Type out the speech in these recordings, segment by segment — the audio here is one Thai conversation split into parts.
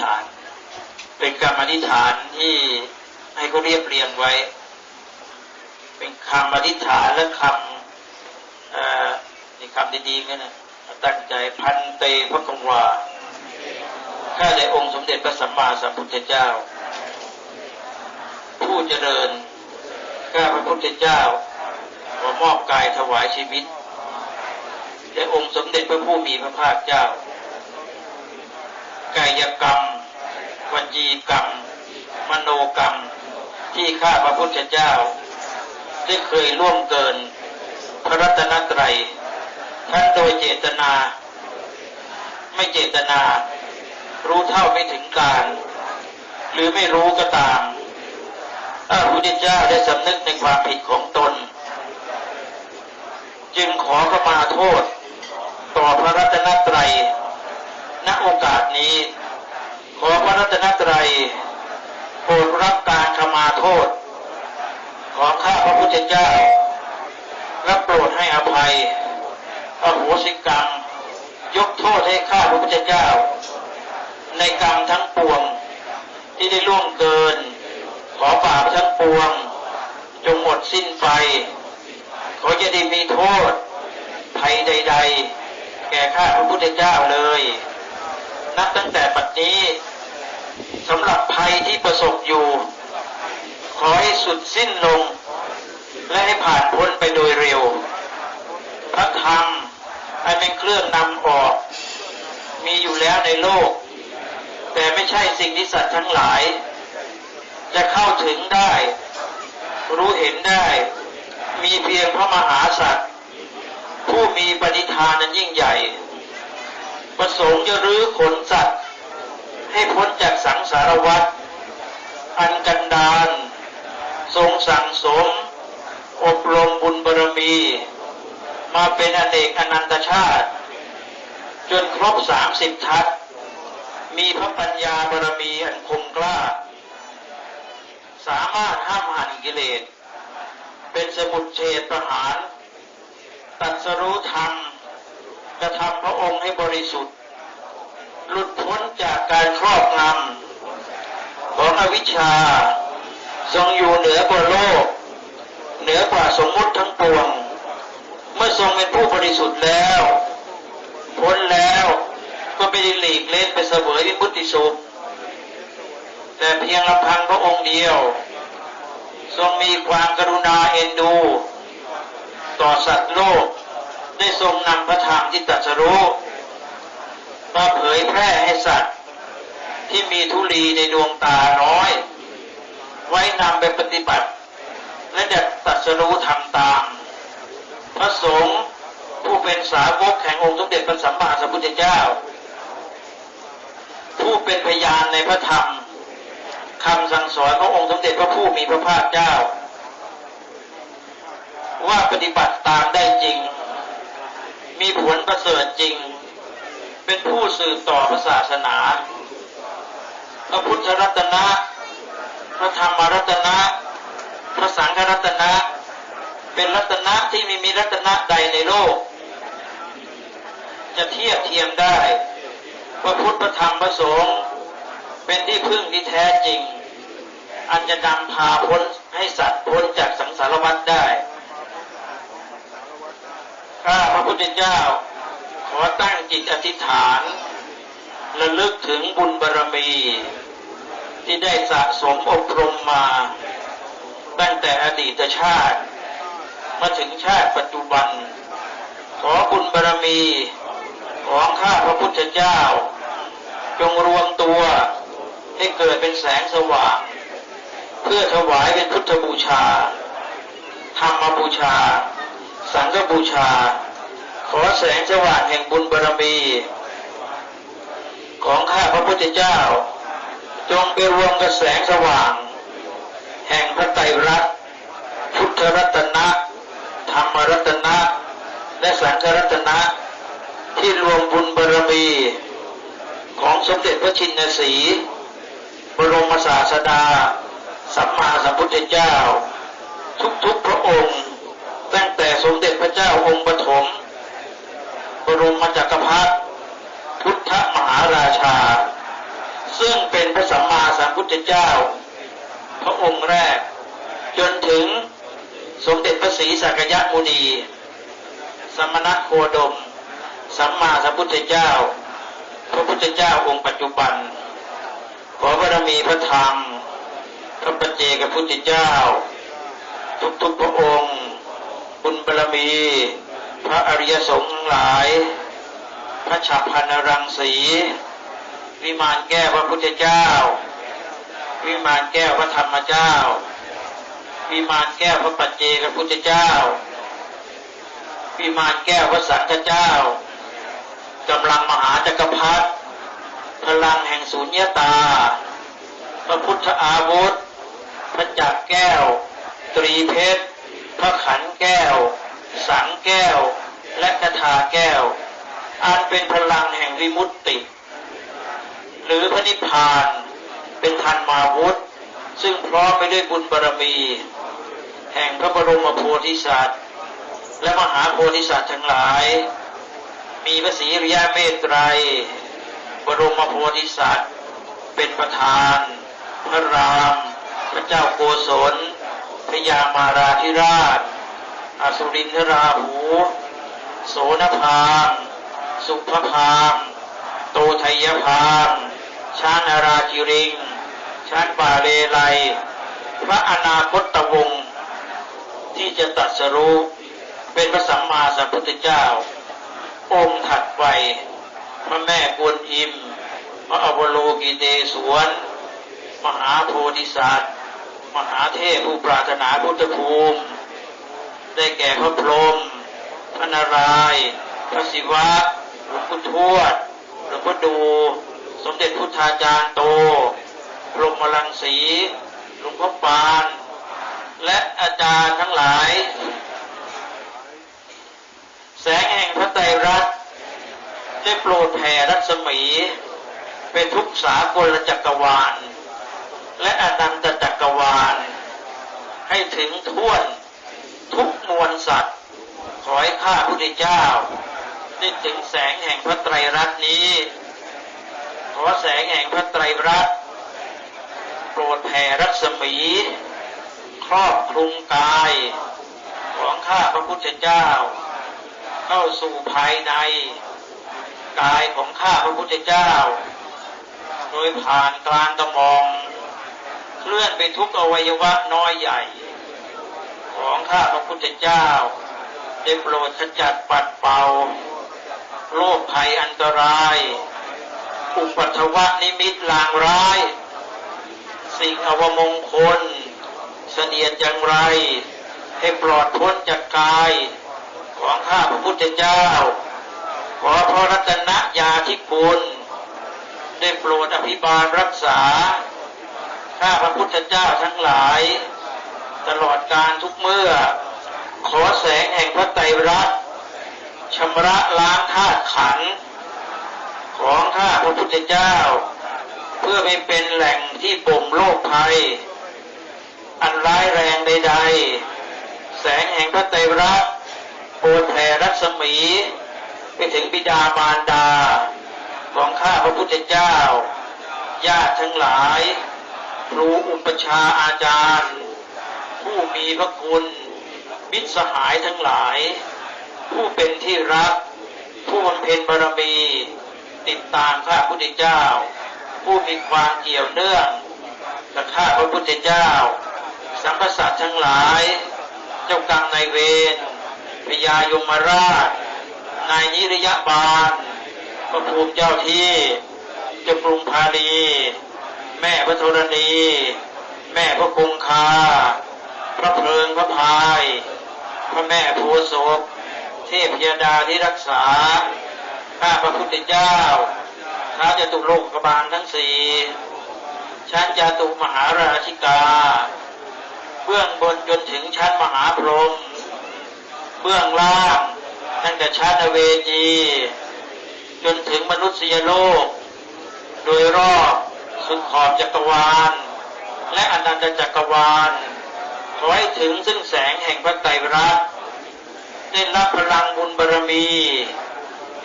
ฐาน เป็นคำอธิษฐานที่ให้เขาเรียบเรียงไว้ เป็นคำอธิษฐานและคำนี่คำดีๆกันนะตั้งใจพันเตพระกงวาข้าแต่องค์สมเด็จพระสัมมาสัมพุทธเจ้า ผู้เจริญข้าพระพุทธเจ้าขอมอบกายถวายชีวิตแด่องค์สมเด็จพระผู้มีพระภาคเจ้า กายกรรม วจีกรรม มโนกรรม ที่ข้าพระพุทธเจ้า ได้เคยล่วงเกิน พระรัตนตรัยทั้งโดยเจตนา ไม่เจตนา รู้เท่าไม่ถึงการ หรือไม่รู้ก็ตามถ้าพระพุทธเจ้าได้สำนึกในความผิดของตน จึงขอขมาโทษ ต่อพระรัตนตรัย ณโอกาสนี้ ขอพระรัตนตรัยโปรดรับการขมาโทษ ของข้าพระพุทธเจ้า และโปรดให้อภัยอโหสิกรรม ยกโทษให้ข้าพระพุทธเจ้า ในกรรมทั้งปวงที่ได้ล่วงเกิน ขอบาปทั้งปวง จงหมดสิ้นไป ขอจะได้มีโทษภัยใด ๆ แก่ข้าพระพุทธเจ้าเลย นับตั้งแต่ปัจนี้สำหรับภัยที่ประสบอยู่ ขอให้สุดสิ้นลง และให้ผ่านพ้นไปโดยเร็ว พระธรรมอันเป็นเครื่องนำออก มีอยู่แล้วในโลก แต่ไม่ใช่สิ่งที่สัตว์ทั้งหลาย จะเข้าถึงได้ รู้เห็นได้ มีเพียงพระมหาสัตว์ผู้มีปณิธานนั้นยิ่งใหญ่ ประสงค์จะรื้อขนสัตว์ ให้พ้นจากสังสารวัฏอันกันดานทรงสั่งสม อบรมบุญบารมี มาเป็นอเนกอนันตชาติ จนครบสามสิบทัศมีพระปัญญาบารมีอันคมกล้า สามารถห้ามหันกิเลส เป็นสมุดเฉดประหาร ตัดสรู้ธรรม กระทำพระองค์ให้บริสุทธิ์ หลุดพ้นจากการครอบงำของอวิชชา ทรงอยู่เหนือบนโลก เหนือกว่าสมมุติทั้งปวง เมื่อทรงเป็นผู้บริสุทธิ์แล้ว พ้นแล้วก็ไม่ได้หลีกเล่นไปเสวยวิมุตติสุข แต่เพียงลำพังพระองค์เดียว ทรงมีความกรุณาเอ็นดู ต่อสัตว์โลก ได้ทรงนำพระธรรมที่ตรัสรู้มาเผยแพร่ให้สัตว์ ที่มีทุลีในดวงตาน้อย ไว้นำไปปฏิบัติ และจะตรัสรู้ทำตาม พระสงฆ์ผู้เป็นสาวกแห่งองค์สมเด็จพระสัมมาสัมพุทธเจ้า ผู้เป็นพยานในพระธรรมคำสั่งสอนขององค์สมเด็จพระผู้มีพระภาคเจ้า ว่าปฏิบัติตามได้จริง มีผลประเสริฐจริง เป็นผู้สืบต่อพระศาสนา พระพุทธรัตนะ พระธรรมรัตนะ พระสังฆรัตนะ เป็นรัตนะที่ไม่มีรัตนะใดในโลก จะเทียบเทียมได้พระพุทธพระธรรมพระสงฆ์เป็นที่พึ่งที่แท้จริง อันจะนำพาพ้นให้สัตว์พ้นจากสังสารวัฏได้ ข้าพระพุทธเจ้า ขอตั้งจิตอธิษฐานระลึกถึงบุญบารมี ที่ได้สะสมอบรมมา ตั้งแต่อดีตชาติ มาถึงชาติปัจจุบัน ขอบุญบารมี ของข้าพระพุทธเจ้า จงรวมตัวให้เกิดเป็นแสงสว่าง เพื่อถวายเป็นพุทธบูชา ธรรมบูชา สังฆบูชา ขอแสงสว่างแห่งบุญบารมี ของข้าพระพุทธเจ้า จงไปรวมกับแสงสว่าง แห่งพระไตรรัตน์พุทธรัตนะ ธรรมรัตนะ และสังฆรัตนะ ที่รวมบุญบารมี ของสมเด็จพระชินสีบรมศาสดา สัมมาสัมพุทธเจ้า ทุกๆพระองค์ ตั้งแต่สมเด็จพระเจ้าองค์ปฐมบรมจักรพรรดิพุทธมหาราชา ซึ่งเป็นพระสัมมาสัมพุทธเจ้า พระองค์แรก จนถึงสมเด็จพระศรีสักยมุนี สมณโคดม สัมมาสัมพุทธเจ้า พระพุทธเจ้าองค์ปัจจุบัน ขอบารมีพระธรรม พระปัจเจกพุทธเจ้า ทุกๆพระองค์ บุญบารมี พระอริยสงฆ์ทั้งหลาย พระฉับพันรังสี วิมานแก้วพระพุทธเจ้า วิมานแก้วพระธรรมเจ้า วิมานแก้วพระปัจเจกพุทธเจ้า วิมานแก้วพระสังฆเจ้ากำลังมหาจักรพรรดิพลังแห่งสุญญตา พระพุทธอาวุธ พระจักรแก้ว ตรีเพชร พระขันแก้ว สังแก้ว และกถาแก้ว อันเป็นพลังแห่งวิมุตติ หรือพระนิพพานเป็นทันมาวุธ ซึ่งพร้อมไปด้วยบุญบารมี แห่งพระบรมโพธิสัตว์ และมหาโพธิสัตว์ทั้งหลาย มีพระศรีริยเมตไตรบรมโพธิสัตว์ เป็นประธาน พระราม พระเจ้าโกศล พยามาราธิราช อสุรินทราหู โสนพามสุภพามโตไทยพามชานาราจิริงชานป่าเลไล พระอนาคตวงศ์ที่จะตรัสรู้เป็นพระสัมมาสัมพุทธเจ้า องค์ถัดไป พระแม่กวนอิม พระอวโลกิเตศวน มหาโพธิสัตว์ มหาเทพผู้ปรารถนาพุทธภูมิ ได้แก่พระพรหมพระนารายณ์พระศิวะหลวงพุททวดหลวงพ่อดู สมเด็จพุทธาจารย์โตพรหมลังสีหลวงพ่อปาน และอาจารย์ทั้งหลาย แสงแห่งพระไตรรัตน์ได้โปรดแผ่รัศมี เป็นทุกสากลจักรวาล และอนันตจักรวาล ให้ถึงท่วนทุกมวลสัตว์ ขอให้ข้าพุทธเจ้าได้ถึงแสงแห่งพระไตรรัตน์นี้ ขอแสงแห่งพระไตรรัตน์โปรดแผ่รัศมี ครอบคลุมกาย ของข้าพระพุทธเจ้า เข้าสู่ภายใน กายของข้าพระพุทธเจ้า โดยผ่านกลางกระหมอง เคลื่อนไปทุกอวัยวะน้อยใหญ่ ของข้าพระพุทธเจ้าได้โปรดขจัดปัดเป่าโรคภัยอันตราย อุปัทวะนิมิตลางร้าย สิ่งอวมงคล เสนียดอย่างไร ให้ปลอดพ้นจากกาย ของข้าพระพุทธเจ้า ขอพระรัตนญาธิคุณได้โปรดอภิบาลรักษา ข้าพระพุทธเจ้าทั้งหลาย ตลอดการทุกเมื่อ ขอแสงแห่งพระไตรรัตน์ชำระล้างธาตุขันธ์ของข้าพระพุทธเจ้า เพื่อไม่เป็นแหล่งที่บ่มโรคภัย อันร้ายแรงใดๆ แสงแห่งพระไตรรัตน์โปรดแผ่รัศมี ไปถึงบิดามารดา ของข้าพระพุทธเจ้าญาติทั้งหลาย รูอุปชาอาจารย์ ผู้มีพระคุณมิตรสหายทั้งหลาย ผู้เป็นที่รัก ผู้บำเพ็ญบารมี ติดตามข้าพระพุทธเจ้า ผู้มีความเกี่ยวเนื่องกับข้าพระพุทธเจ้า สัมพสัตว์ทั้งหลาย เจ้ากรรมนายเวรพญายมราช นายนิรยบาลพระภูมิเจ้าที่เจ้ากรุงพาลี แม่พระธรณี แม่พระคงคา พระเพลิงพระพาย พระแม่โพธิ์ศพเทพยดาที่รักษา ข้าพระพุทธเจ้าท้าวจตุโลกบาลทั้งสี่ชั้นจตุมหาราชิกา เบื้องบนจนถึงชั้นมหาพรหม เบื้องล่างตั้งแต่ชั้นอเวจี จนถึงมนุษยโลก โดยรอบ สุดขอบจักรวาล และอนันตจักรวาลขอให้ถึงซึ่งแสงแห่งพระไตรรัตน์ได้รับพลังบุญบารมี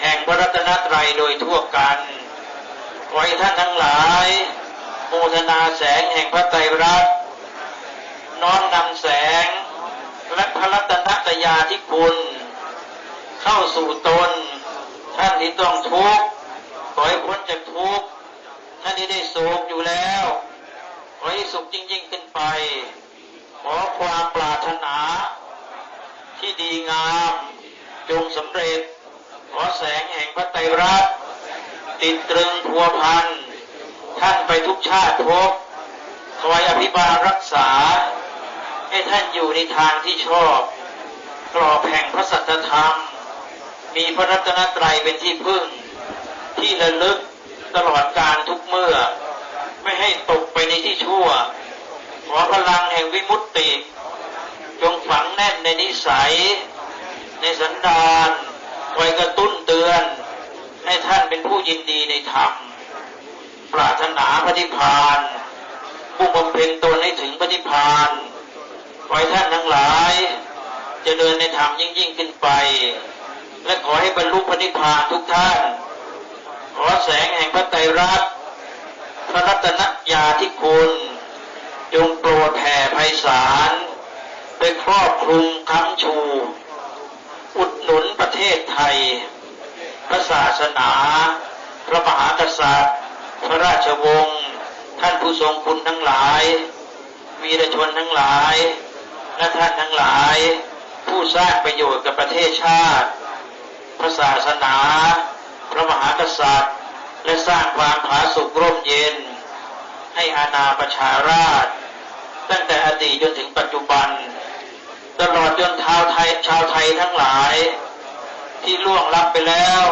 แห่งพระรัตนตรัยโดยทั่วกันขอให้ท่านทั้งหลายโมทนาแสงแห่งพระไตรรัตน์น้อมนำแสง และพระรัตนตยาธิคุณ เข้าสู่ตน ท่านที่ต้องทุกข์ขอให้พ้นจากทุกข์ ท่านที่ได้สุขอยู่แล้วขอให้สุขยิ่งๆขึ้นไป ขอความปรารถนา ที่ดีงาม จงสำเร็จ ขอแสงแห่งพระไตรรัตน์ติดตรึงพัวพัน ท่านไปทุกชาติภพคอยอภิบาลรักษา ให้ท่านอยู่ในทางที่ชอบ กรอบแห่งพระสัจธรรม มีพระรัตนตรัยเป็นที่พึ่ง ที่ระลึก ตลอดการทุกเมื่อ ไม่ให้ตกไปในที่ชั่ว ขอพลังแห่งวิมุตติ จงฝังแน่นในนิสัย ในสันดานคอยกระตุ้นเตือน ให้ท่านเป็นผู้ยินดีในธรรม ปรารถนาพระนิพพาน ผู้บำเพ็ญตนให้ถึงพระนิพพานขอให้ท่านทั้งหลายจะเดินในธรรมยิ่งยิ่งขึ้นไป และขอให้บรรลุพระนิพพานทุกท่าน ขอแสงแห่งพระไตรรัตน์พระรัตนญาธิคุณ จงโปรดแผ่ไพศาลไปครอบคลุมค้ำชู อุดหนุนประเทศไทย พระศาสนา พระมหากษัตริย์ พระราชวงศ์ท่านผู้ทรงคุณทั้งหลาย วีรชนทั้งหลาย และท่านทั้งหลาย ผู้สร้างประโยชน์กับประเทศชาติ พระศาสนา ระมหากษัตริย์ และสร้างความผาสุกร่มเย็น ให้อาณาประชาราช ตั้งแต่อดีตจนถึงปัจจุบัน ตลอดจนชาวไทยชาวไทยทั้งหลาย ที่ล่วงลับไปแล้ว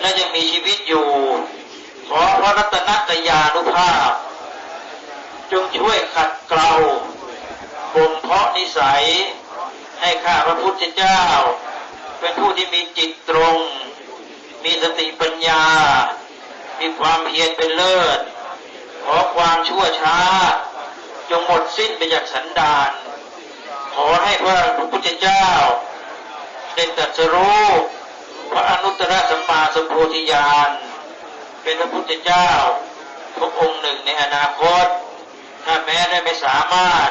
และยังมีชีวิตอยู่ ขอพระรัตนตยานุภาพ จงช่วยขัดเกลาบ่มเพาะนิสัยให้ข้าพระพุทธเจ้า เป็นผู้ที่มีจิตตรง มีสติปัญญา มีความเพียรเป็นเลิศ ขอความชั่วช้า จงหมดสิ้นไปจากสันดาน ขอให้พระพุทธเจ้าได้ตรัสรู้พระอนุตตรสัมมาสัมโพธิญาณ เป็นพระพุทธเจ้าพระองค์หนึ่งในอนาคต ถ้าแม้ได้ไม่สามารถ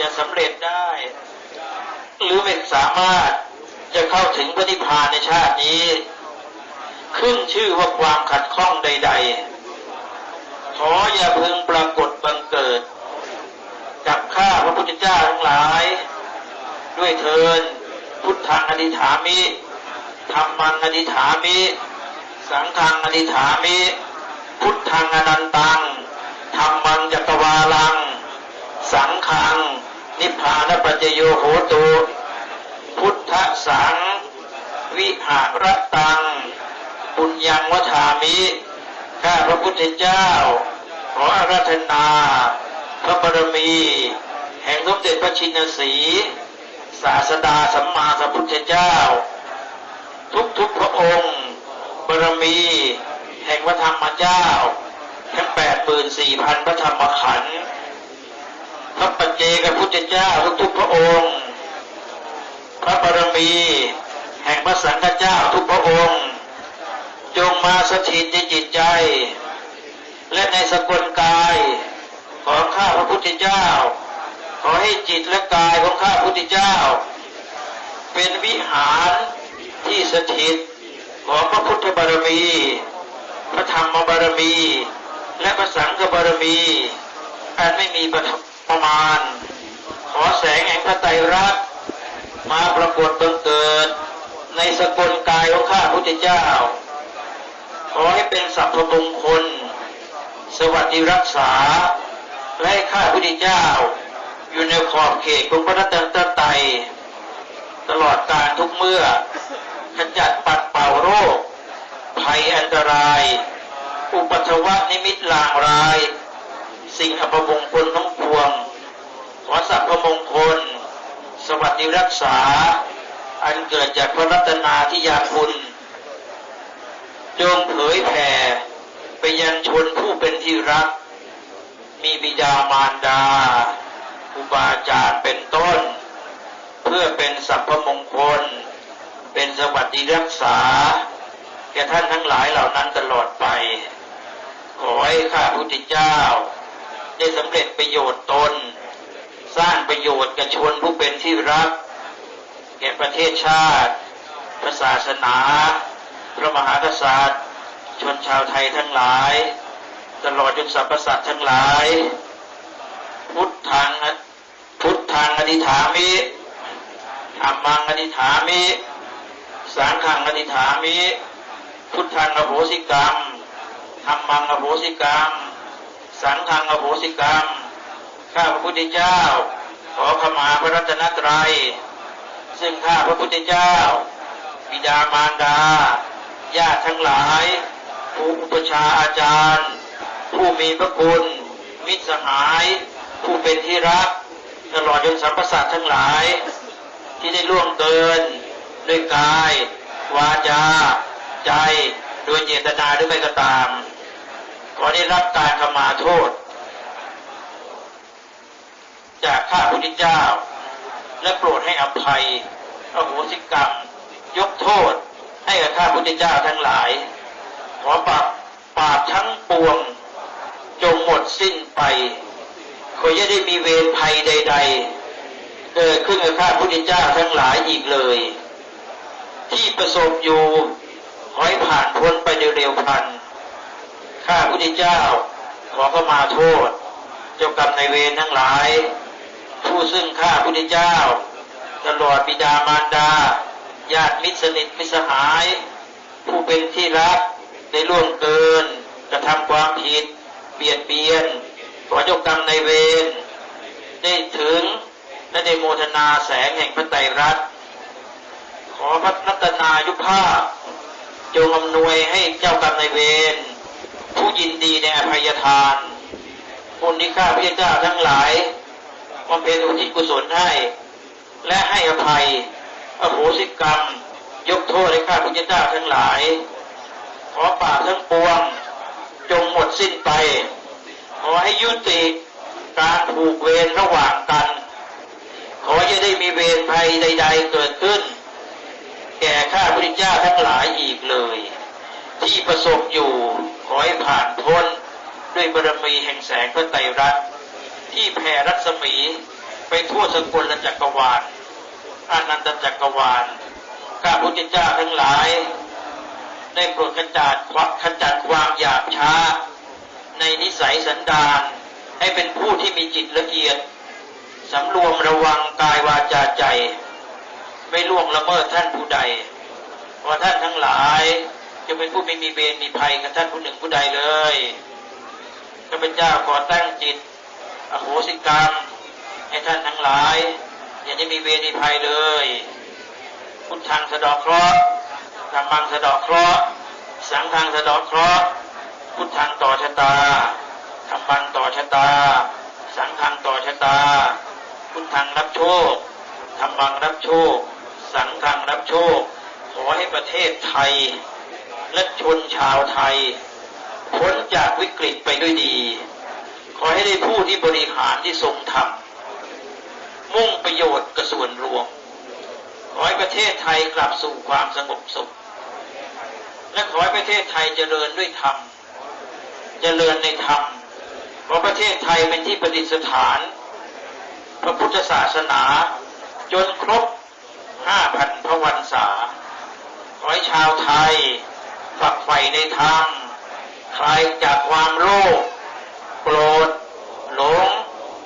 จะสำเร็จได้ หรือไม่สามารถจะเข้าถึงพระนิพพานในชาตินี้ ขึ้นชื่อว่าความขัดข้องใด ๆ ขออย่าพึงปรากฏบังเกิด กับข้าพระพุทธเจ้าทั้งหลาย ด้วยเทินพุทธังอธิฐามิธรรมังอธิฐามิ สังฆังอธิฐามิ พุทธังอนันตังธรรมังจักรวาลัง สังฆัง นิพพานปัจจโยโหตุ พุทธสัง วิหารตัง ปุญญังวทามิข้าพระพุทธเจ้า ขออาราธนา พระบารมี แห่งสมเด็จพระชินสีศาสดาสัมมาสัมพุทธเจ้า ทุกๆพระองค์บารมี แห่งพระธรรมเจ้าทั้งแปดหมื่นสี่พันพระธรรมขันธ์พระปัจเจกพุทธเจ้าทุกๆพระองค์ พระบารมี แห่งพระสังฆเจ้าทุกพระองค์ จงมาสถิตในจิตใจ และในสกุลกายของข้าพระพุทธเจ้า ขอให้จิตและกายของข้าพระพุทธเจ้า เป็นวิหารที่สถิตของพระพุทธบารมี พระธรรมบารมี และพระสังฆบารมีอันไม่มีประมาณ ขอแสงแห่งพระไตรรัตน์มาปรากฏบังเกิด ในสกุลกายของข้าพุทธเจ้า ขอให้เป็นสัพพมงคล สวัสดิรักษา และให้ข้าพุทธเจ้า อยู่ในขอบเขตของพระรัตนตรัยตลอดการทุกเมื่อขจัดปัดเป่าโรค ภัยอันตราย อุปัทวะนิมิตลางราย สิ่งอัปมงคลทั้งปวง ขอสัพพมงคล สวัสดิรักษา อันเกิดจากพระรัตนาที่ยาคุณ จงเผยแผ่ไปยังชนผู้เป็นที่รัก มีบิดามารดาครูบาจารย์เป็นต้น เพื่อเป็นสัพพมงคล เป็นสวัสดิรักษา แก่ท่านทั้งหลายเหล่านั้นตลอดไป ขอให้ข้าพุทธเจ้า ได้สำเร็จประโยชน์ตน สร้างประโยชน์กับชนผู้เป็นที่รัก แก่ประเทศชาติ ศาสนา พระมหากษัตริย์ ชนชาวไทยทั้งหลาย ตลอดจนสรรพสัตว์ทั้งหลาย พุทธังพุทธังอธิษฐามิธรรมังอธิษฐามิ สังฆังอธิษฐามิ พุทธังอโหสิกรรมธรรมังอโหสิกรรม สังฆังอโหสิกรรม ข้าพระพุทธเจ้า ขอขมาพระรัตนตรัย ซึ่งข้าพระพุทธเจ้าบิดามารดา ญาติทั้งหลายผู้อุปชาอาจารย์ ผู้มีพระคุณ มิตรสหาย ผู้เป็นที่รัก ตลอดจนสรรพสัตว์ทั้งหลาย ที่ได้ล่วงเกินด้วยกาย วาจา ใจโดยเจตนาหรือไม่ก็ตาม ขอได้รับการขมาโทษ จากข้าพุทธเจ้า และโปรดให้อภัยอโหสิกรรม ยกโทษ ให้กับข้าพุทธเจ้าทั้งหลาย ขอปรับปราบทั้งปวง จงหมดสิ้นไปขออย่าได้มีเวรภัยใด ๆ เกิดขึ้นกับข้าพุทธเจ้าทั้งหลายอีกเลย ที่ประสบอยู่ขอให้ผ่านพ้นไปเร็วๆพันข้าพุทธเจ้าขอเข้ามาโทษเจ้ากรรมในายเวรทั้งหลาย ผู้ซึ่งข้าพุทธเจ้า ตลอดบิดามารดา ญาติมิตรสนิทมิสหาย ผู้เป็นที่รักได้ล่วงเกินกระทำความผิด เบียดเบียนขอเจ้ากรรมในเวรได้ถึงและได้โมทนาแสงแห่งพระไตรรัตน์ขอพระรัตนายุภาพจงอำนวยให้เจ้ากรรมนเวรผู้ยินดีในอภัยทานคนที่ข้าพเจ้าทั้งหลายบำเพ็ญอุทิศกุศลให้ และให้อภัย อโหสิกรรม ยกโทษให้ข้าพระเจ้าทั้งหลาย ขอป่าทั้งปวง จงหมดสิ้นไป ขอให้ยุติการผูกเวรระหว่างกัน ขออย่าได้มีเวรภัยใด ๆ เกิดขึ้น แก่ข้าพระเจ้าทั้งหลายอีกเลย ที่ประสบอยู่ขอให้ผ่านพ้นด้วยบารมีแห่งแสงพระไตรรัตน์ที่แผ่รัศมีไปทั่วสกลจักรวาล อานันตจักรวาล ข้าพระเจ้าทั้งหลาย ได้โปรดขจัดความขจัดความหยาบช้า ในนิสัยสันดานให้เป็นผู้ที่มีจิตละเอียดสำรวมระวังกายวาจาใจ ไม่ล่วงละเมิดท่านผู้ใดเพราะท่านทั้งหลายจะเป็นผู้ไม่มีเวรมีภัยกับท่านผู้หนึ่งผู้ใดเลยข้าพเจ้าขอตั้งจิต อโหสิกรรม ให้ท่านทั้งหลาย อย่าได้มีเวรีภัยเลย พุทธังสะดอกเคราะห์ธรรมังสะดอกเคราะห์สังฆังสะดอกเคราะห์พุทธังต่อชะตาธรรมังต่อชะตา สังฆังต่อชะตา พุทธังรับโชคธรรมังรับโชค สังฆังรับโชค ขอให้ประเทศไทย และชนชาวไทยพ้นจากวิกฤตไปด้วยดี ขอให้ได้ผู้ที่บริหารที่ทรงธรรม มุ่งประโยชน์กับส่วนรวม ขอให้ประเทศไทยกลับสู่ความสงบสุข และขอให้ประเทศไทยเจริญด้วยธรรม เจริญในธรรมขอประเทศไทยเป็นที่ประดิษฐาน พระพุทธศาสนา จนครบห้าพันพระวันษา ขอให้ชาวไทยฝักใฝ่ในธรรม คลายจากความโลภโกรธหลง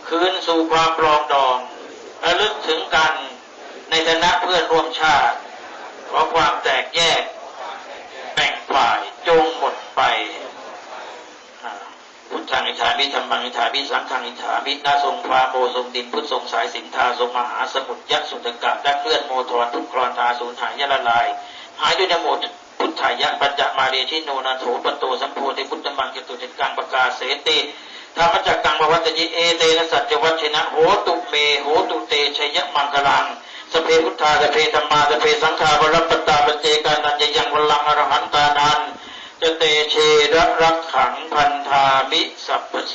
คืนสู่ความปลองดอง ระลึกถึงกันในฐานะเพื่อนร่วมชาติขอความแตกแยกแบ่งฝ่ายจงหมดไปพุทธังอิทามิธรรมังอิทามิสังฆังอิทามินาทรงฟ้าโมทรงดินพุทธทรงสายสินทาทรงมหาสมุทรยักษ์สุตกะและเคลื่อนโมทรทุกครอนทาสูญหายยะละลายหายด้วยนโมพุทธายะปัญจมาเรชิโนนาโถปโตสัมโพธิพุทธมังจตุจิตกังปกาเสติ ธรรมจักกังบวัตยิเอเตนะสัจวัชนะโหตุเมโหตุเตชยมังคลังสเพพุทธาสเพธรรมาสเพสังฆาบรัปปตตาปเจกานันยยังวลังอรหันตานันจะเตเชระรักขังพันธามิสัพพโส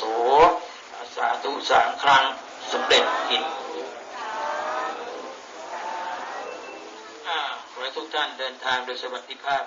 สาธุสามครั้งสำเร็จกิจอ่าขอให้ทุกท่านเดินทางโดยสวัสดิภาพ